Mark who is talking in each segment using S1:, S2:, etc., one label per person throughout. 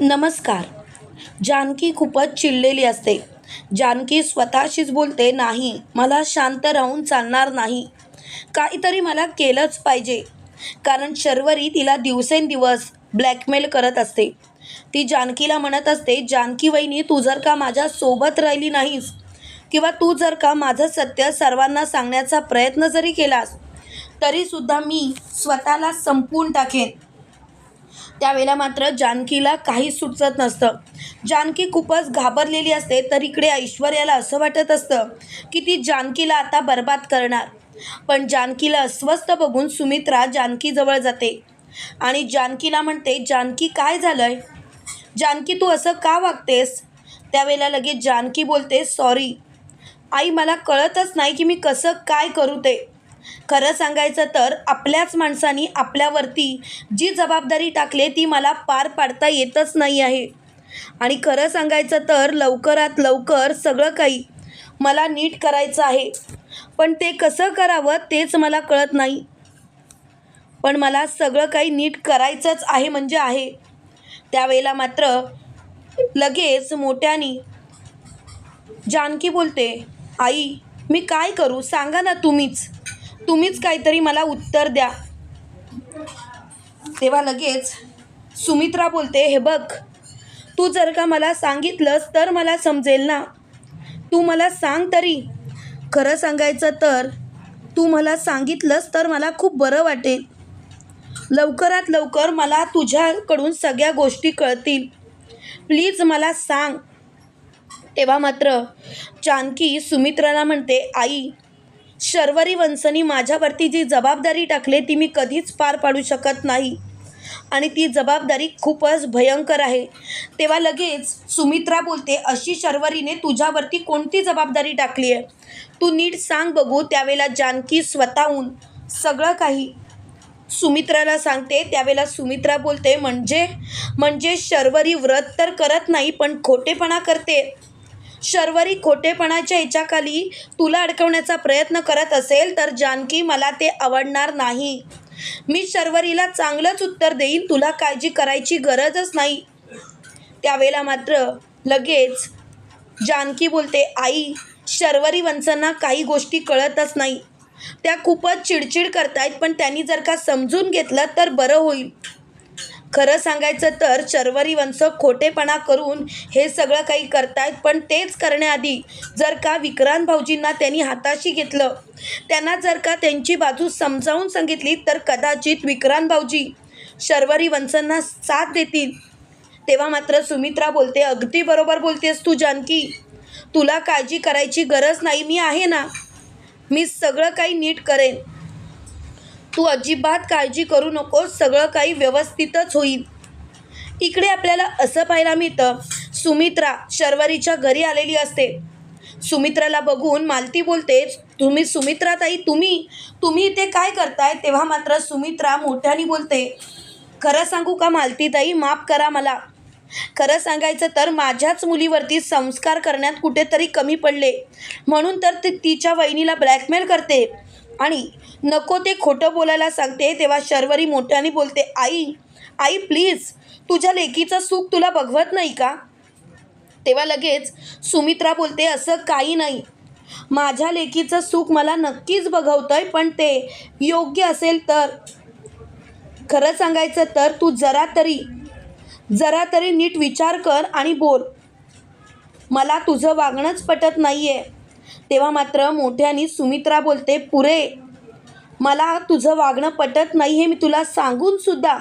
S1: नमस्कार. जानकी खूपच चिडलेली असते. जानकी स्वतःशीच बोलते नाही मला शांत राहून चालणार नाही. काहीतरी मला केलंच पाहिजे. कारण शर्वरी तिला दिवसेंदिवस ब्लॅकमेल करत असते. ती जानकीला म्हणत असते जानकी वहिनी तू जर का माझ्या सोबत राहिली नाहीस किंवा तू जर का माझं सत्य सर्वांना सांगण्याचा प्रयत्न जरी केलास तरीसुद्धा मी स्वतःला संपवून टाकेन. त्यावेळेला मात्र जानकीला काहीच सुचत नसतं. जानकी खूपच घाबरलेली असते तर इकडे ऐश्वर्याला असं वाटत असतं की ती जानकीला आता बर्बाद करणार. पण जानकीला अस्वस्थ बघून सुमित्रा जानकीजवळ जाते आणि जानकीला म्हणते जानकी काय झालंय? जानकी तू असं का वागतेस? त्यावेळेला लगेच जानकी बोलते सॉरी. आई मला कळतच नाही की मी कसं काय करू ते. खरं सांगायचं तर आपल्याच माणसानी आपल्यावरती जी जबाबदारी टाकली ती मला पार पाडता येतच नाही आहे. आणि खरं सांगायचं तर लवकरात लवकर सगळं काही मला नीट करायचं आहे. पण ते कसं करावं तेच मला कळत नाही. पण मला सगळं काही नीट करायचंच आहे म्हणजे आहे. त्यावेळेला मात्र लगेच मोठ्यानी जानकी बोलते आई मी काय करू? सांगा ना तुम्हीच. तुम्हीच काहीतरी मला उत्तर द्या. तेव्हा लगेच सुमित्रा बोलते हे बघ तू जर का मला सांगितलंस तर मला समजेल ना? तू मला सांग तरी. खरं सांगायचं तर तू मला सांगितलंस तर मला खूप बरं वाटेल. लवकरात लवकर मला तुझ्याकडून सगळ्या गोष्टी कळतील. प्लीज मला सांग. तेव्हा मात्र जानकी सुमित्राला म्हणते आई शर्वरी वंशनी माझ्यावरती जी जबाबदारी टाकली ती मी कधीच पार पाडू शकत नाही. आणि ती जबाबदारी खूपच भयंकर आहे. तेव्हा लगेच सुमित्रा बोलते अशी शर्वरीने तुझ्यावरती कोणती जबाबदारी टाकली आहे? तू नीट सांग बघू त्यावेळेला जानकी स्वतःहून सगळं काही. सुमित्राला सांगते त्यावेळेला सुमित्रा बोलते म्हणजे म्हणजे शर्वरी व्रत तर करत नाही पण खोटेपणा करते. शर्वरी खोटेपणाच्या याच्याखाली तुला अडकवण्याचा प्रयत्न करत असेल तर जानकी मला ते आवडणार नाही. मी शर्वरीला चांगलंच उत्तर देईन तुला काळजी करायची गरजच नाही. त्यावेळेला मात्र लगेच जानकी बोलते आई शर्वरी वंशांना काही गोष्टी कळतच नाही. त्या खूपच चिडचिड करतायत पण त्यांनी जर का समजून घेतलं तर बरं होईल. खरं सांगायचं तर शर्वरी वंश खोटेपणा करून हे सगळं काही करतायत पण तेच करण्याआधी जर का विक्रांत भाऊजींना त्यांनी हाताशी घेतलं त्यांना जर का त्यांची बाजू समजावून सांगितली तर कदाचित विक्रांत भाऊजी शर्वरी वंशांना साथ देतील. तेव्हा मात्र सुमित्रा बोलते अगदी बरोबर बोलतेस तू जानकी. तुला काळजी करायची गरज नाही मी आहे ना. मी सगळं काही नीट करेन. तू अजिबात काळजी करू नकोस सगळं काही व्यवस्थितच होईल. इकडे आपल्याला असं पाहायला मिळतं सुमित्रा शर्वरीच्या घरी आलेली असते. सुमित्राला बघून मालती बोलते तुम्ही सुमित्रा ताई तुम्ही तुम्ही इथे काय करताय? तेव्हा मात्र सुमित्रा मोठ्याने बोलते खरं सांगू का मालती ताई माफ करा मला. खरं सांगायचं तर माझ्याच मुलीवरती संस्कार करण्यात कुठेतरी कमी पडले. म्हणून तर ती तिच्या वहिनीला ब्लॅकमेल करते. आणि नको ते खोटं बोलायला सांगते तेव्हा शर्वरी मोठ्याने बोलते आई आई प्लीज तुझ्या लेकीचं सुख तुला बघवत नाही का? तेव्हा लगेच सुमित्रा बोलते असं काही नाही. माझ्या लेकीचं सुख मला नक्कीच बघवतं आहे पण ते योग्य असेल तर खरं सांगायचं तर तू जरा तरी जरा तरी नीट विचार कर आणि बोल. मला तुझं वागणंच पटत नाही आहे तेव्हा मात्र मोठ्यानी सुमित्रा बोलते पुरे मला तुझं वागणं पटत नाही हे मी तुला सांगून सुद्धा.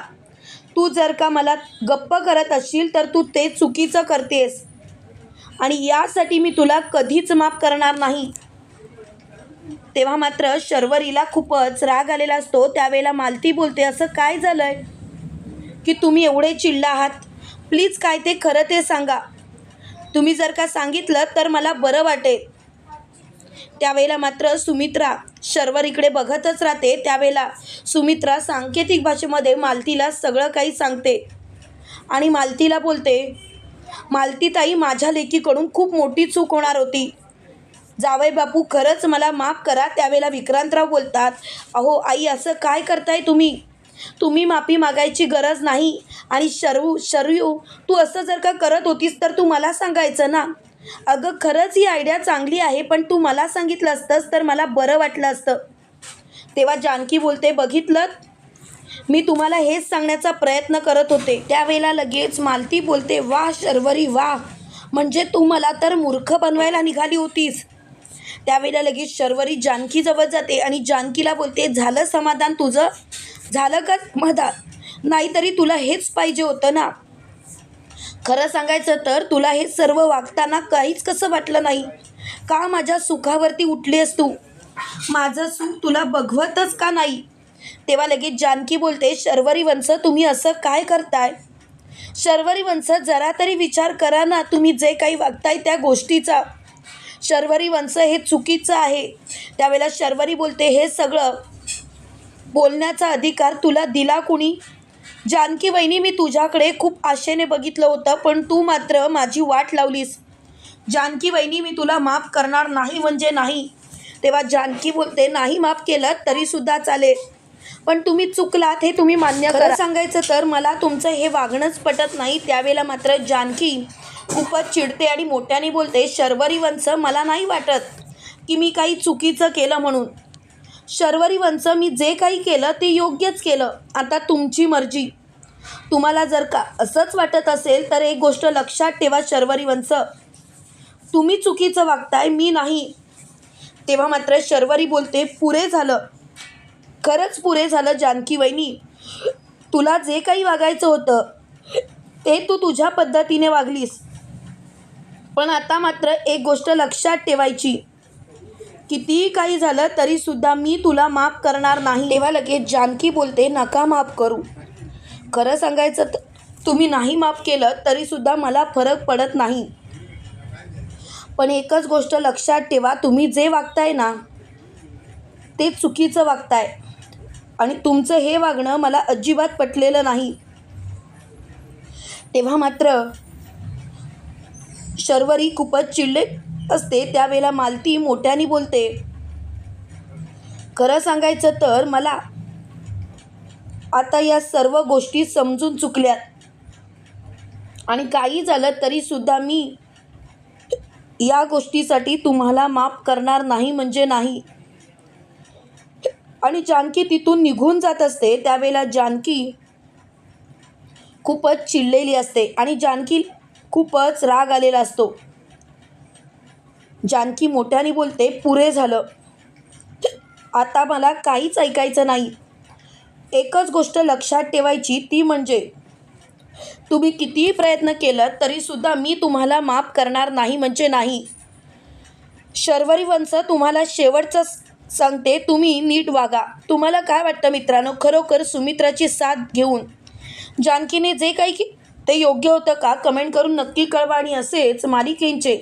S1: तू जर का मला गप्प करत असशील तर तू ते चुकीचं करतेस. आणि यासाठी मी तुला कधीच माफ करणार नाही. तेव्हा मात्र शर्वरीला खूपच राग आलेला असतो. त्यावेळेला मालती बोलते असं काय झालं आहे की तुम्ही एवढे चिडला आहात? प्लीज काय ते खरं ते सांगा. तुम्ही जर का सांगितलं तर मला बरं वाटेल. त्यावेळेला मात्र सुमित्रा शर्वर इकडे बघतच राहते. त्यावेळेला सुमित्रा सांकेतिक भाषेमध्ये मालतीला सगळं काही सांगते. आणि मालतीला बोलते मालतीताई माझ्या लेकीकडून खूप मोठी चूक होणार होती. जावई बापू खरंच मला माफ करा. त्यावेळेला विक्रांतराव बोलतात अहो आई असं काय करताय तुम्ही? तुम्ही माफी मागायची गरज नाही. आणि शरू शरयू तू असं जर का करत होतीस तर तू मला सांगायचं ना? अगं खरंच ही आयडिया चांगली आहे पण तू मला सांगितलं असतंस तर मला बरं वाटलं असतं. तेव्हा जानकी बोलते बघितलं? मी तुम्हाला हेच सांगण्याचा प्रयत्न करत होते. त्यावेळेला लगेच मालती बोलते वा शर्वरी वा म्हणजे तू मला तर मूर्ख बनवायला निघाली होतीस. त्यावेळेला लगेच शर्वरी जानकीजवळ जाते आणि जानकीला बोलते झालं समाधान तुझं? झालं का समाधान? नाहीतरी तुला हेच पाहिजे होतं ना. खरं सांगायचं तर तुला हे सर्व वागताना काहीच कसं वाटलं नाही? का माझ्या सुखावरती उठली आहेस तू? माझं सुख तुला बघवतच का नाही? तेव्हा लगेच जानकी बोलते शर्वरी वंश तुम्ही असं काय करताय? शर्वरी वंश जरा तरी विचार करा ना तुम्ही जे काही वागताय त्या गोष्टीचा. शर्वरी वंश हे चुकीचं आहे. त्यावेळेला शर्वरी बोलते हे सगळं बोलण्याचा अधिकार तुला दिला कुणी? जानकी वहिनी मी तुझ्याकडे खूप आशेने बघितलं होतं पण तू मात्र माझी वाट लावलीस. जानकी वहिनी मी तुला माफ करणार नाही म्हणजे नाही. तेव्हा जानकी बोलते नाही माफ केलं तरीसुद्धा चालेल. पण तुम्ही चुकलात हे तुम्ही मान्य करा. सांगायचं तर मला तुमचं हे वागणंच पटत नाही त्यावेळेला मात्र जानकी खूपच चिडते आणि मोठ्याने बोलते शर्वरी वंश मला नाही वाटत की मी काही चुकीचं केलं म्हणून. शर्वरी मी जे काही केलं ते योग्यच केलं. आता तुमची मर्जी. तुम्हाला जर का असंच वाटत असेल तर एक गोष्ट लक्षात ठेवा शर्वरीवंच तुम्ही चुकीचं वागताय मी नाही. तेव्हा मात्र शर्वरी बोलते पुरे झालं. खरंच पुरे झालं जानकी वहिनी. तुला जे काही वागायचं होतं ते तू तुझ्या पद्धतीने वागलीस. पण आता मात्र एक गोष्ट लक्षात ठेवायची. कितीही काही झालं तरीसुद्धा मी तुला माफ करणार नाही. तेव्हा लगेच जानकी बोलते नका माफ करू. खरं सांगायचं तर तुम्ही नाही माफ केलं तरीसुद्धा मला फरक पडत नाही. पण एकच गोष्ट लक्षात ठेवा तुम्ही जे वागताय ना ते चुकीचं वागताय. आणि तुमचं हे वागणं मला अजिबात पटलेलं नाही. तेव्हा मात्र शर्वरी खूपच चिडले. असते त्यावेळेला मालती मोठ्याने बोलते खरं सांगायचं तर मला आता या सर्व गोष्टी समजून चुकल्यात. आणि काही झालं तरीसुद्धा मी या गोष्टीसाठी तुम्हाला माफ करणार नाही म्हणजे नाही. आणि जानकी तिथून निघून जात असते. त्यावेळेला जानकी खूपच चिडलेली असते आणि जानकी खूपच राग आलेला असतो. जानकी मोठ्याने बोलते पुरे झालं. आता मला काहीच ऐकायचं नाही. एकच गोष्ट लक्षात ठेवायची ती म्हणजे तुम्ही कितीही प्रयत्न केलं तरीसुद्धा मी तुम्हाला माफ करणार नाही म्हणजे नाही. शर्वरी वंश तुम्हाला शेवटचं सांगते तुम्ही नीट वागा. तुम्हाला काय वाटतं मित्रांनो? खरोखर सुमित्राची साथ घेऊन. जानकीने जे काही ते योग्य होतं का? कमेंट करून नक्की कळवा आणि असेच मालिकेंचे